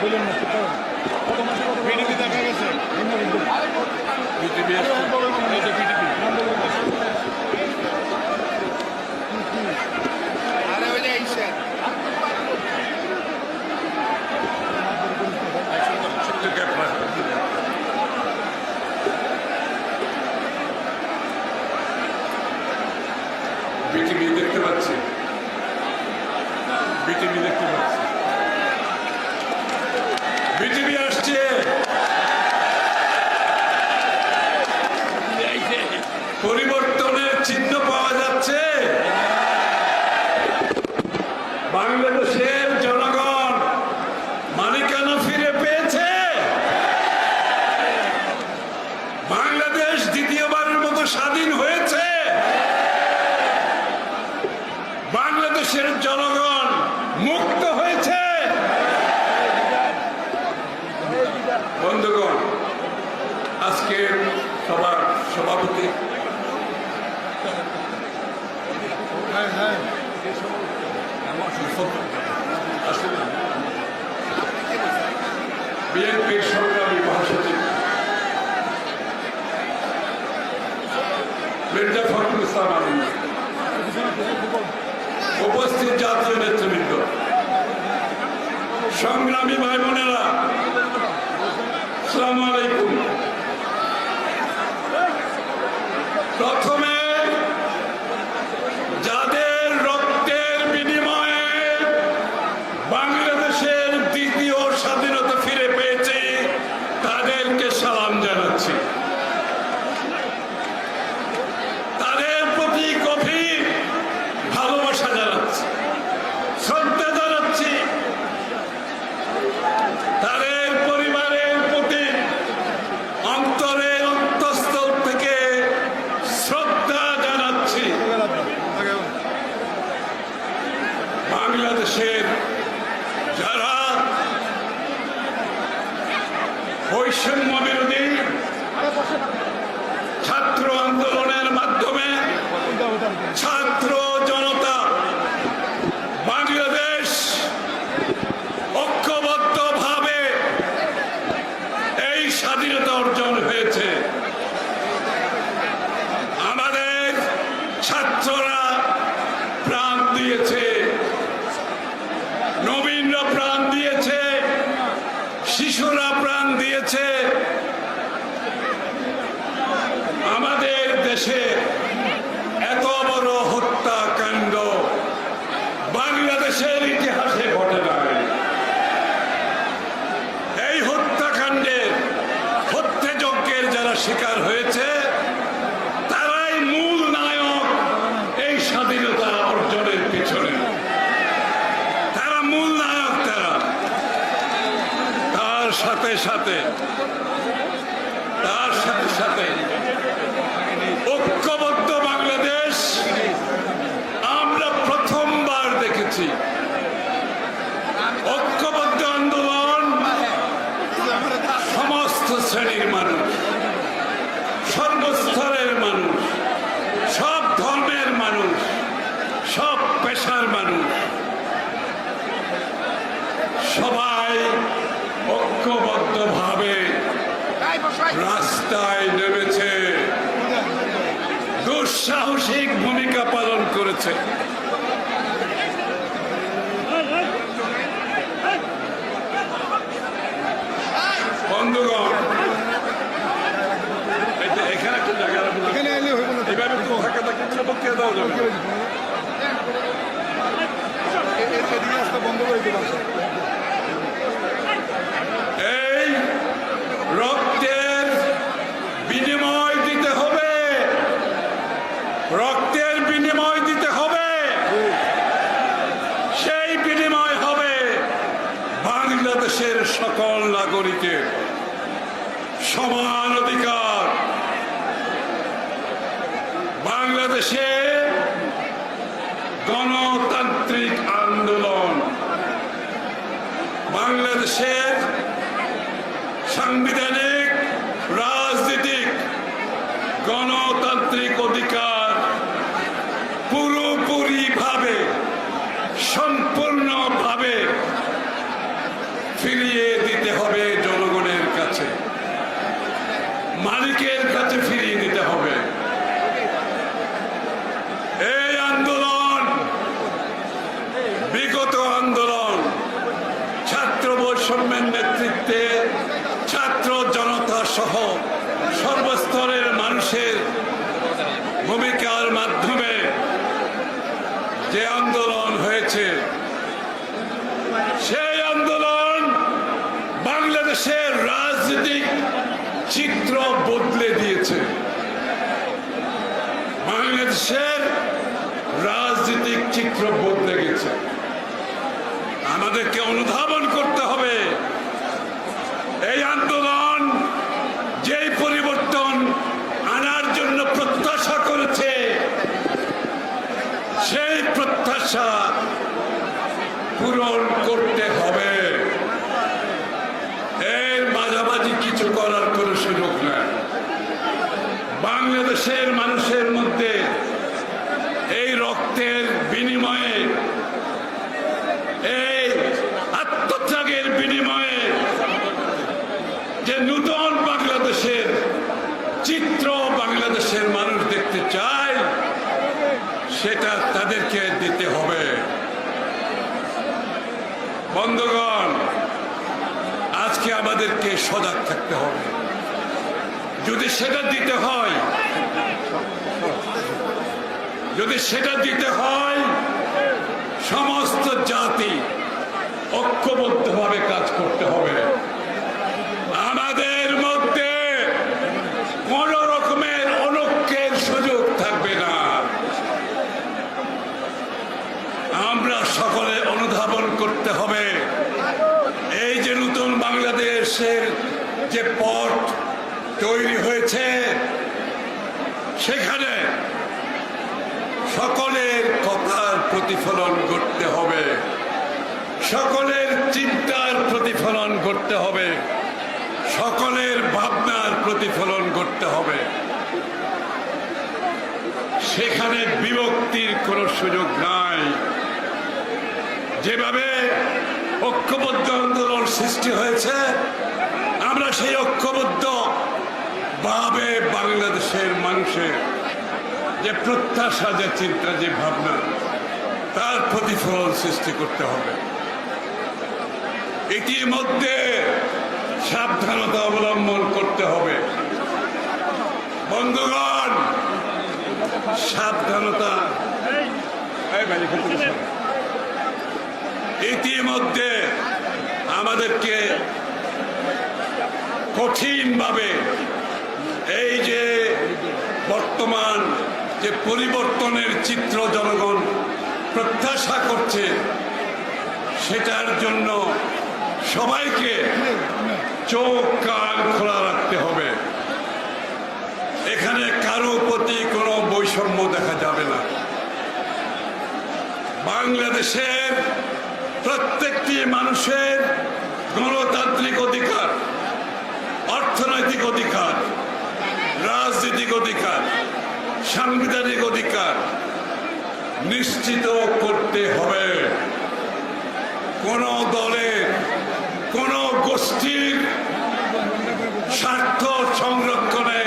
বললেন না কত মাসে কত পিডিপি দেখা গেছে বিজেপি এই যে পিডিপি স্বাধীন হয়েছে। বাংলাদেশের জনগণ মুক্ত হয়েছে। বন্ধুগণ আজকের সবার সভাপতি বিএনপির সংগ্রামী মির্জা ফখরুল ইসলাম আলম উপস্থিত জাতীয় নেতৃবৃন্দ। সংগ্রামী ভাই বোনেরা সালাম আলাইকুম প্রথমে যাদের রক্তের বিনিময়ে বাংলাদেশের দ্বিতীয় স্বাধীনতা ফিরে পেয়েছে তাদেরকে সালাম জানাচ্ছি তাদের প্রতি গভীর ভালোবাসা জানাচ্ছি শ্রদ্ধা জানাচ্ছি তাদের পরিবারের প্রতি অন্তরের অন্তঃস্থল থেকে শ্রদ্ধা জানাচ্ছি বাংলাদেশের যারা বৈষম্য বিরোধী ছাত্র আন্দোলনের মাধ্যমে ছাত্র জনতা বাংলাদেশ ঐক্যবদ্ধভাবে এই স্বাধীনতা অর্জন হয়েছে। আমাদের ছাত্ররা প্রাণ দিয়েছে। নবীনরা প্রাণ দিয়েছে। শিশুরা প্রাণ দিয়েছে। আমাদের দেশে এত বড় হত্যাকাণ্ড বাংলাদেশের ইতিহাসে ঘটে নাই এই হত্যাকাণ্ডের হত্যাযজ্ঞের যারা শিকার হয়েছে তারাই মূল নায়ক এই স্বাধীনতা অর্জনের পিছনে তারা মূল নায়ক তারা তার সাথে সাথে তার সাথে সাথে ঐক্যবদ্ধ বাংলাদেশ আমরা প্রথমবার দেখেছি ঐক্যবদ্ধ আন্দোলন সমস্ত শ্রেণির মানুষ সর্বস্তরের মানুষ সব ধর্মের মানুষ সব পেশার মানুষ সবাই ঐক্যবদ্ধভাবে রাস্তায় নেমেছে। দুঃসাহসিক ভূমিকা পালন করেছে। বন্ধুগণ এখানে একটা জায়গা তো থাকা থাকি বক্তৃতা দেওয়া যাবে বন্ধ করে দিলাম এই রক্তের বিনিময় দিতে হবে রক্তের বিনিময় দিতে হবে সেই বিনিময় হবে বাংলাদেশের সকল নাগরিকের সমান অধিকার বাংলাদেশে গণতান্ত্রিক আন্দোলন। বাংলাদেশের সাংবিধানিক, রাজনীতিক গণতান্ত্রিক অধিকার পুরোপুরিভাবে, সম্পূর্ণভাবে ফিরিয়ে দিতে হবে জনগণের কাছে। মালিকের কাছে ফিরিয়ে দিতে হবে এই আন্দোলন বিগত আন্দোলন বৈষম্যের নেতৃত্বে ছাত্র জনতা সহ সর্বস্তরের মানুষের ভূমিকার মাধ্যমে যে আন্দোলন হয়েছে, সেই আন্দোলন বাংলাদেশের রাজনৈতিক চিত্র বদলে দিয়েছে। বাংলাদেশের রাজনৈতিক চিত্র বদলে গেছে। আমাদেরকে অনুধাবন করতে হবে। এই আন্দোলন যেই পরিবর্তন আনার জন্য প্রত্যাশা করেছে, সেই প্রত্যাশা পূরণ করতে হবে। এর মাঝামাঝি কিছু করার কোনো সুযোগ নেই। বাংলাদেশের মানুষের মধ্যে এই রক্তের বিনিময়ে এই আত্মত্যাগের বিনিময়ে যে নূতন বাংলাদেশের চিত্র বাংলাদেশের মানুষ দেখতে চায় সেটা তাদেরকে দিতে হবে। বন্ধুগণ, আজকে আমাদেরকে সজাগ থাকতে হবে। যদি সেটা দিতে হয়, যদি সেটা দিতে হয়, সমস্ত জাতি ঐক্যবদ্ধভাবে কাজ করতে হবে আমাদের মধ্যে কোন রকমের অনৈক্যের সুযোগ থাকবে না আমরা সকলে অনুধাবন করতে হবে এই যে নতুন বাংলাদেশের যে পথ তৈরি হয়েছে সেখানে সকলের কথার প্রতিফলন করতে হবে। সকলের চিন্তার প্রতিফলন করতে হবে। সকলের ভাবনার প্রতিফলন করতে হবে। সেখানে বিভক্তির কোনো সুযোগ নাই। যেভাবে ঐক্যবদ্ধ আন্দোলন সৃষ্টি হয়েছে, আমরা সেই ঐক্যবদ্ধ ভাবে বাংলাদেশের মানুষের যে প্রত্যাশা, যে চিন্তা, যে ভাবনা তার প্রতিফলন সৃষ্টি করতে হবে। ইতিমধ্যে সাবধানতা অবলম্বন করতে হবে। বন্ধুগণ, সাবধানতা। ইতিমধ্যে আমাদেরকে কঠিনভাবে এই যে বর্তমান যে পরিবর্তনের চিত্র জনগণ প্রত্যাশা করছে সেটার জন্য সবাইকে চোখ কান খোলা রাখতে হবে। এখানে কারও প্রতি কোনো বৈষম্য দেখা যাবে না। বাংলাদেশের প্রত্যেকটি মানুষের গণতান্ত্রিক অধিকার, অর্থনৈতিক অধিকার, রাজনৈতিক অধিকার, সাংবিধানিক অধিকার নিশ্চিত করতে হবে। কোন দলের কোন গোষ্ঠীর স্বার্থ সংরক্ষণে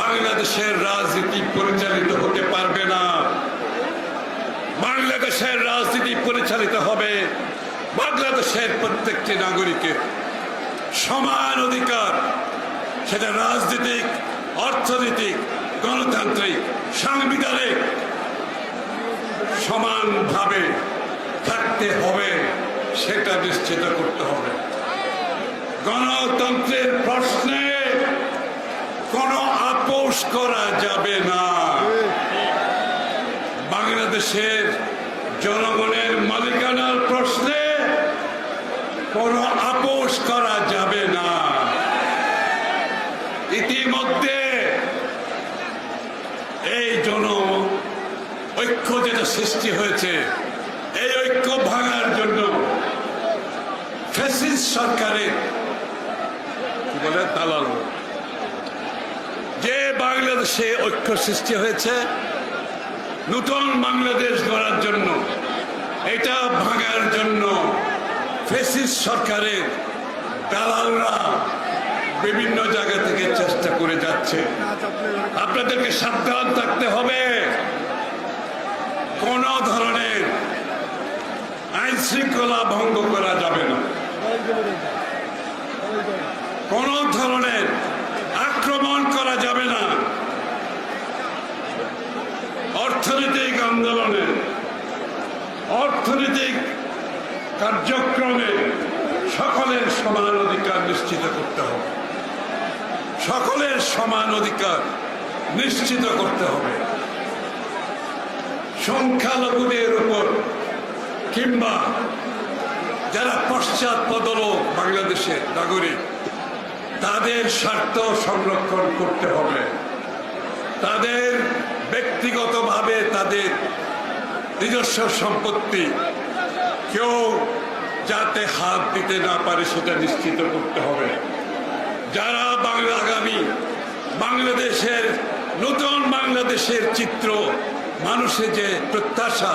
বাংলাদেশের রাজনীতি পরিচালিত হতে পারবে না। বাংলাদেশের রাজনীতি পরিচালিত হবে বাংলাদেশের প্রত্যেকটি নাগরিকের সমান অধিকার। সেটা রাজনীতিক, অর্থনৈতিক, গণতান্ত্রিক সাংবিধানিক সমানভাবে থাকতে হবে, সেটা নিশ্চিত করতে হবে। গণতন্ত্রের প্রশ্নে কোনো আপোষ করা যাবে না। বাংলাদেশের জনগণের মালিকানার প্রশ্নে কোনো আপোষ করা যাবে না। ইতিমধ্যে এই জন ঐক্য যেটা সৃষ্টি হয়েছে। এই ঐক্য ভাঙার জন্য সরকারের বলে, দালাল। যে বাংলাদেশে ঐক্য সৃষ্টি হয়েছে, নতুন বাংলাদেশ গড়ার জন্য, এটা ভাঙার জন্য ফেসিস সরকারের দালালরা বিভিন্ন জায়গা থেকে চেষ্টা করে যাচ্ছে। আপনাদেরকে সাবধান থাকতে হবে। কোন ধরনের আইন শৃঙ্খলা ভঙ্গ করা যাবে না। কোন ধরনের আক্রমণ করা যাবে না। অর্থনৈতিক আন্দোলনে, অর্থনৈতিক কার্যক্রমে সকলের সমান অধিকার নিশ্চিত করতে হবে। সকলের সমান অধিকার নিশ্চিত করতে হবে। সংখ্যালঘুদের উপর কিংবা যারা পশ্চাৎপদ লোক বাংলাদেশের নাগরিক, তাদের স্বার্থ সংরক্ষণ করতে হবে। তাদের ব্যক্তিগতভাবে তাদের নিজস্ব সম্পত্তি কেউ যাতে হাত দিতে না পারে, সেটা নিশ্চিত করতে হবে। যারা বাংলা আগামী, বাংলাদেশের, নতুন বাংলাদেশের চিত্র, মানুষের যে প্রত্যাশা,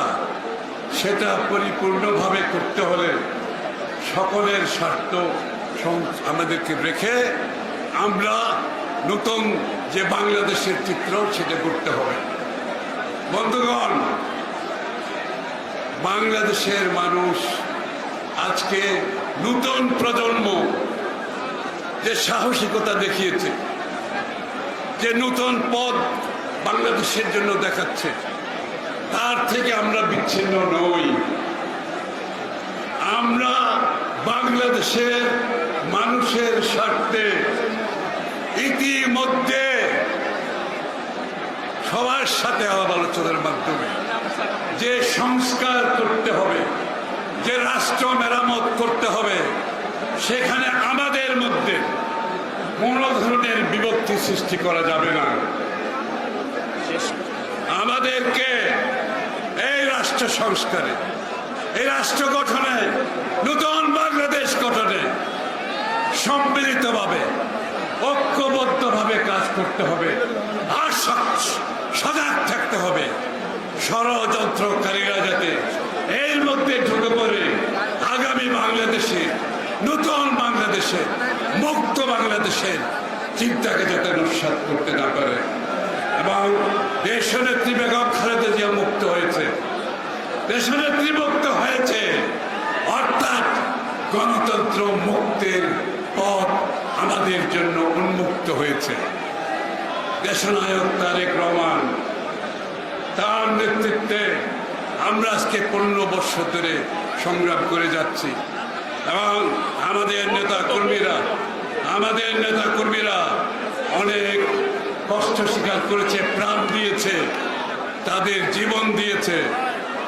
সেটা পরিপূর্ণভাবে করতে হলে সকলের স্বার্থ আমাদেরকে রেখে আমরা নতুন যে বাংলাদেশের চিত্র, সেটা করতে হবে। বন্ধুগণ, বাংলাদেশের মানুষ আজকে নতুন প্রজন্ম যে সাহসিকতা দেখিয়েছে, যে নতুন পথ বাংলাদেশের জন্য দেখাচ্ছে, তার থেকে আমরা বিচ্ছিন্ন নই। আমরা বাংলাদেশের মানুষের স্বার্থে ইতিমধ্যে সবার সাথে আলাপ আলোচনার মাধ্যমে যে সংস্কার করতে হবে, যে রাষ্ট্র মেরামত করতে হবে সেখানে আমাদের মধ্যে কোনো ধরনের বিভক্তি সৃষ্টি করা যাবে না। আমাদেরকে এই রাষ্ট্র সংস্কারে, এই রাষ্ট্র গঠনে, নতুন বাংলাদেশ গঠনে সম্মিলিতভাবে, ঐক্যবদ্ধভাবে কাজ করতে হবে আর সজাগ থাকতে হবে। ষড়যন্ত্রকারীরা যাতে এর মধ্যে ঢুকে পড়ে, আগামী বাংলাদেশে নতুন বাংলাদেশে, মুক্ত বাংলাদেশের চিন্তাকে যাতে নস্বাত করতে না পারে। এবং দেশনেত্রী বেগম খালেদা জিয়া মুক্ত হয়েছে। দেশনেত্রী মুক্ত হয়েছে, অর্থাৎ গণতন্ত্র মুক্তের পথ আমাদের জন্য উন্মুক্ত হয়েছে। দেশনায়ক তারেক রহমান, তার নেতৃত্বে আমরা আজকে পনেরো বৎসর ধরে সংগ্রাম করে যাচ্ছি। এবং আমাদের নেতা কর্মীরা আমাদের নেতা কর্মীরা অনেক কষ্ট স্বীকার করেছে, প্রাণ দিয়েছে, তাদের জীবন দিয়েছে।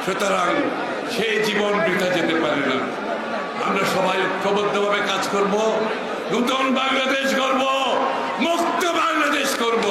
সুতরাং সেই জীবন বৃথা যেতে পারে না। আমরা সবাই ঐক্যবদ্ধভাবে কাজ করব, নতুন বাংলাদেশ করব মুক্ত বাংলাদেশ করব।